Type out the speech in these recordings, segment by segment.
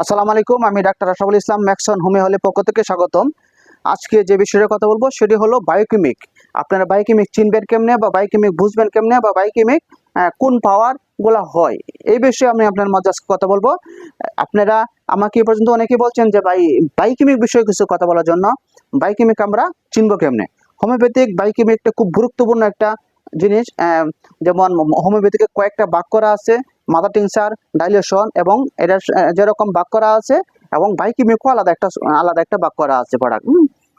আসসালামু আলাইকুম, আমি ডাক্তার আশাফুল ইসলাম, ম্যাক্সন হোমে হলে পক্ষ থেকে স্বাগতম। আজকে যে বিষয়ের কথা বলব সেটি হলো বায়োকেমিক। আপনারা বায়োকেমিক চিনবেন কেমনে বা বায়োকেমিক বুঝবেন কেমনে বা বায়োকেমিক কোন পাওয়ারগুলা হয়? এই বিষয়ে আমি আপনার মাঝে আজকে কথা বলব। আপনারা আমাকে এ পর্যন্ত অনেকেই বলছেন যে, ভাই, বায়োকেমিক বিষয়ে কিছু কথা বলার জন্য বায়োকেমিক আমরা চিনবো কেমনে? হোমিওপ্যাথিক বায়োকেমিক একটা খুব গুরুত্বপূর্ণ একটা জিনিস যেমন হোমিওপ্যাথিকে কয়েকটা করা আছে। মাদার টিংসার ডাইলেশন এবং এটা যেরকম ভাগ করা আছে এবং বাইকিমিকও আলাদা একটা আলাদা একটা ভাগ করা আছে প্রোডাক্ট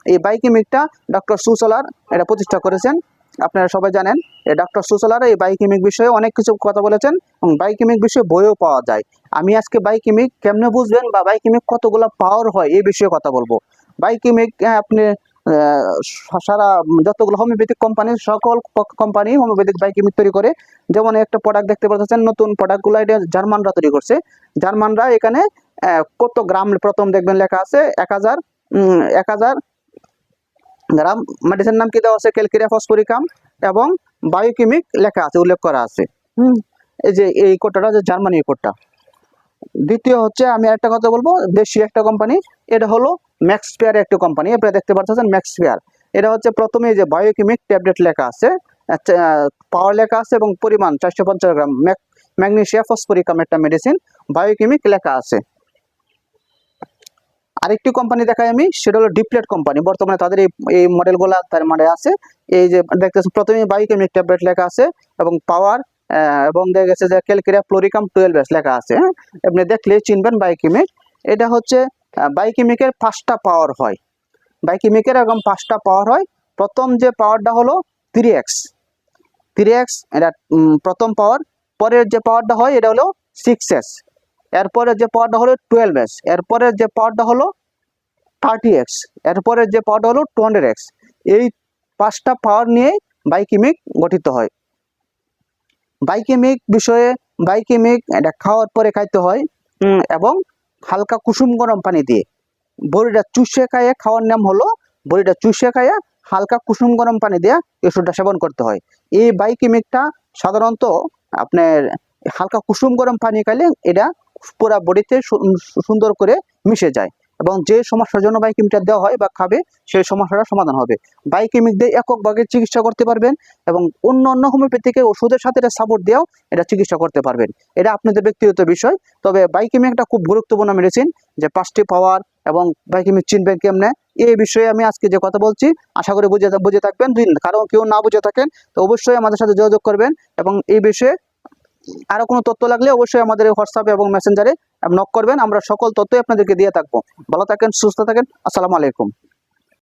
এই বাইকিমিকটা ডক্টর সুসলার এটা প্রতিষ্ঠা করেছেন। আপনারা সবাই জানেন ডক্টর সুসলার এই বাইকিমিক বিষয়ে অনেক কিছু কথা বলেছেন এবং বাইকিমিক বিষয়ে বইও পাওয়া যায়। আমি আজকে বাইকিমিক কেমনে বুঝবেন বা বাইকিমিক কতগুলো পাওয়ার হয় এই বিষয়ে কথা বলব। বাইকিমিক আপনি আহ, সারা যতগুলো হোমিওপ্যাথিক কোম্পানি সকল কোম্পানি হোমিওপ্যাথিক বাইকিমিক তৈরি করে, যেমন একটা প্রোডাক্ট দেখতে পাচ্ছেন, নতুন প্রোডাক্টগুলো এটা জার্মানরা তৈরি করছে। জার্মানরা এখানে কত গ্রাম, প্রথম দেখবেন লেখা আছে, এক হাজার এক হাজার গ্রাম মেডিসিন নাম কি দেওয়া আছে? ক্যালকেরিয়া ফসফরিকাম এবং বায়োকেমিক লেখা আছে, উল্লেখ করা আছে। হুম, এই যে এই কোডটা যে জার্মানি কোটটা। দ্বিতীয় হচ্ছে আমি একটা কথা বলব দেশি একটা কোম্পানি এটা হলো ম্যাক্স পেয়ার একটা কোম্পানি আপনারা দেখতে পাচ্ছেন ম্যাক্স পেয়ার এটা হচ্ছে প্রথমে যে বায়োকেমিক ট্যাবলেট লেখা আছে পাওয়ার লেখা আছে এবং পরিমাণ চারশো পঞ্চাশ গ্রাম ম্যাগনেশিয়া ফসফরিকাম একটা মেডিসিন বায়োকেমিক লেখা আছে। আরেকটি কোম্পানি দেখাই আমি, সেটা হলো ডিপ্লেট কোম্পানি বর্তমানে তাদের এই এই মডেলগুলো তার মানে আছে। এই যে দেখতেছেন, প্রথমে বায়োকেমিক ট্যাবলেট লেখা আছে এবং পাওয়ার এবং দেখা গেছে যে ক্যালকেরিয়া ফ্লোরিকাম টুয়েলভ লেখা আছে হ্যাঁ? আপনি দেখলে চিনবেন বায়োকেমিক এটা হচ্ছে বায়োকেমিকের পাঁচটা পাওয়ার হয়। বায়োকেমিকের এরকম পাঁচটা পাওয়ার হয়। প্রথম যে পাওয়ারটা হলো থ্রি এক্স থ্রি এক্স এটা প্রথম পাওয়ার পরের যে পাওয়ারটা হয়, এটা হলো সিক্স এস এরপরে যে পাওয়ারটা হলো টুয়েলভ এক্স এরপরের যে পাওয়ারটা হলো থার্টি এক্স এরপরের যে পাওয়ারটা হলো টু হান্ড্রেড এক্স এই পাঁচটা পাওয়ার নিয়ে বাইকেমিক গঠিত হয়। বাইকেমিক বিষয়ে বাইকেমিক এটা খাওয়ার পরে খাইতে হয় এবং হালকা কুসুম গরম পানি দিয়ে। বড়িটা চুষে খাইয়ে খাওয়ার নাম হলো বড়িটা চুষে খাইয়ে হালকা কুসুম গরম পানি দিয়ে ওষুধটা সেবন করতে হয়। এই বাইকিমিকটা সাধারণত আপনার হালকা কুসুম গরম পানি খাইলে এটা পুরা বডিতে সুন্দর করে মিশে যায়। এবং যে সমস্যার জন্য বাইকেমিকটা দেওয়া হয় বা খাবে, সেই সমস্যাটা সমাধান হবে। বাইকেমিক দিয়ে এককভাবে চিকিৎসা করতে পারবেন এবং অন্য অন্য হোমিওপ্যাথিকে ওষুধের সাথে এটা সাপোর্ট দিয়েও এটা চিকিৎসা করতে পারবেন। এটা আপনাদের ব্যক্তিগত বিষয়, তবে বাইকেমিক একটা খুব গুরুত্বপূর্ণ মেডিসিন যে পাঁচটি পাওয়ার এবং বাইকেমিক চিনবেন কেমনে এই বিষয়ে আমি আজকে যে কথা বলছি, আশা করি বুঝে বুঝে থাকবেন। যদি কারও কেউ না বুঝে থাকেন, তো অবশ্যই আমাদের সাথে যোগাযোগ করবেন এবং এই বিষয়ে আরও কোনো তথ্য লাগলে অবশ্যই আমাদের হোয়াটসঅ্যাপ এবং মেসেঞ্জারে নক করবেন আমরা সকল তথ্যই আপনাদেরকে দিয়ে থাকব। ভালো থাকেন সুস্থ থাকেন আসসালামু আলাইকুম।